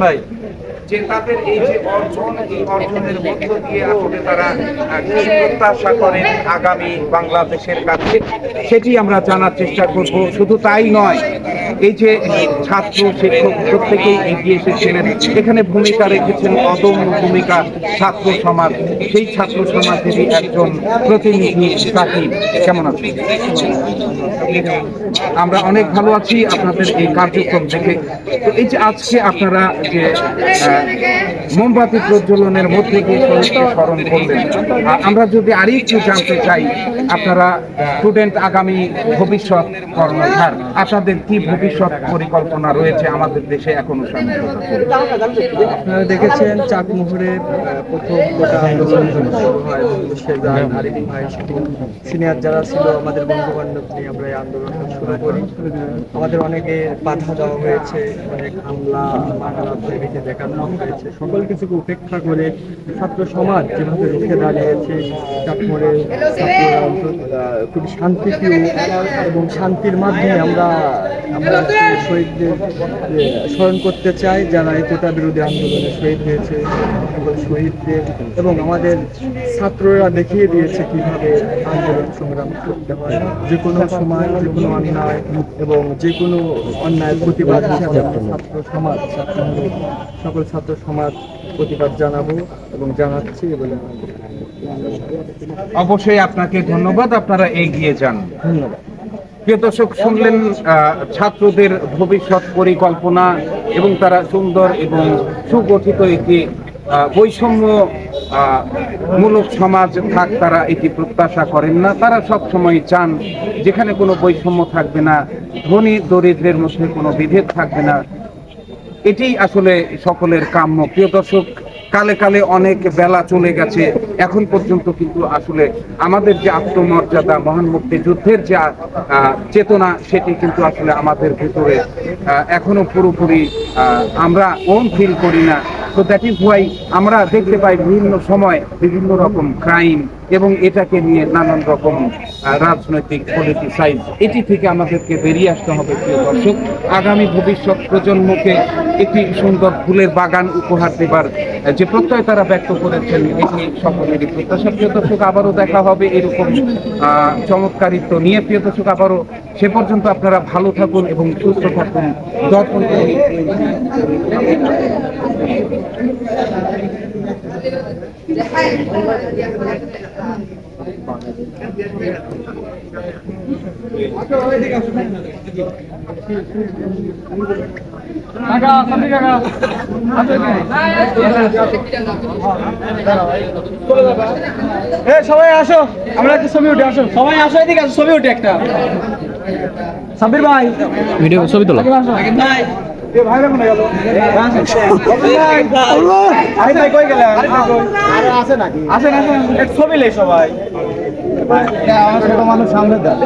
ভাই যে তাদের এই যে অর্জন, এই অর্জনের মধ্য দিয়ে আসলে তারা কি প্রত্যাশা করেন আগামী বাংলাদেশের কাছে, সেটি আমরা জানার চেষ্টা করব। শুধু তাই নয়, এই যে ছাত্র, শিক্ষক প্রত্যেকেই এগিয়ে এসেছিলেন এখানে ভূমিকা রেখেছেন অদম্য ভূমিকা ছাত্র সমাজ। সেই ছাত্র সমাজেরই একজন প্রতিনিধি সাকিব কেমন আছে আমরা অনেক ভালো আছি, আপনাদের এই কার্যক্রম থেকে তো এই যে আজকে আপনারা যে মোমবাতি প্রজ্বলনের মধ্যে শহীদকে স্মরণ করলেন আমরা যদি আরেকটু জানতে চাই আপনারা স্টুডেন্ট আগামী ভবিষ্যৎ কর্ণধার আপনাদের কি ভবিষ্যৎ পরিকল্পনা রয়েছে আমাদের দেশে এখনও আপনারা দেখেছেন চাকমোহরের আহ, প্রথম কোটা আন্দোলন শুরু হয় শেজান আরিফ ভাই সিনিয়র যারা ছিল আমাদের বন্ধু বান্ধব নিয়ে আমরা এই আন্দোলনটা শুরু করি। আমাদের অনেকে বাধা দেওয়া হয়েছে অনেক হামলা মামলা দেখানো সকল কিছুকে উপেক্ষা করে ছাত্র সমাজ যেভাবে রুখে দাঁড়িয়েছে আহ, খুবই শান্তিপ্রিয় এবং শান্তির মাধ্যমে আমরা আমরা শহীদদের স্মরণ করতে চাই যারা এই কোটা বিরোধী আন্দোলনে শহীদ হয়েছে শহীদদের। এবং আমাদের ছাত্ররা দেখিয়ে দিয়েছে কীভাবে আন্দোলন সংগ্রাম করতে হয়। যে কোনো সময় যে কোনো অন্যায় এবং যে কোনো অন্যায়ের প্রতিবাদ হিসাবে ছাত্র সমাজ ছাত্র সকল ছাত্র সমাজ প্রতিবাদ জানাব এবং জানাচ্ছি এবং অবশ্যই আপনাকে ধন্যবাদ আপনারা এগিয়ে যান। ধন্যবাদ। প্রিয় দর্শক শুনলেন ছাত্রদের ভবিষ্যৎ পরিকল্পনা এবং তারা সুন্দর এবং সুগঠিত একটি বৈষম্য মূলক সমাজ থাক তারা এটি প্রত্যাশা করেন না। তারা সব সময় চান যেখানে কোনো বৈষম্য থাকবে না ধনী দরিদ্রের মধ্যে কোনো বিভেদ থাকবে না। এটি আসলে সকলের কাম্য। প্রিয় দর্শক, কালে কালে অনেক বেলা চলে গেছে। এখন পর্যন্ত কিন্তু আসলে আমাদের যে আত্মমর্যাদা, মহান মুক্তিযুদ্ধের যে চেতনা, সেটি কিন্তু আসলে আমাদের ভিতরে এখনও পুরোপুরি আমরা ওন ফিল করি না। তো দ্যাট ইজ ওয়াই আমরা দেখতে পাই বিভিন্ন সময় বিভিন্ন রকম ক্রাইম এবং এটাকে নিয়ে নানান রকম রাজনৈতিক পলিটিসাইজ এটি থেকে আমাদেরকে বেরিয়ে আসতে হবে, প্রিয় দর্শক। আগামী ভবিষ্যৎ প্রজন্মকে একটি সুন্দর ফুলের বাগান উপহার দেবার যে প্রত্যয় তারা ব্যক্ত করেছেন, এটি সকলেরই প্রত্যাশা। প্রিয় দর্শক, আবারও দেখা হবে এরকম চমৎকারিত্ব নিয়ে। প্রিয় দর্শক, আবারও সে পর্যন্ত আপনারা ভালো থাকুন এবং সুস্থ থাকুন। দর্পণ এ সবাই আসো। আমরা একটা ছবি উঠে আসো। সবাই আসো এদিকে আসো ছবি উঠে একটা। সাব্বির ভাই। ভিডিও ছবি তোলো। ভাই ছবি লে সবাই আমার ছোট মানুষ সামনে দেয়।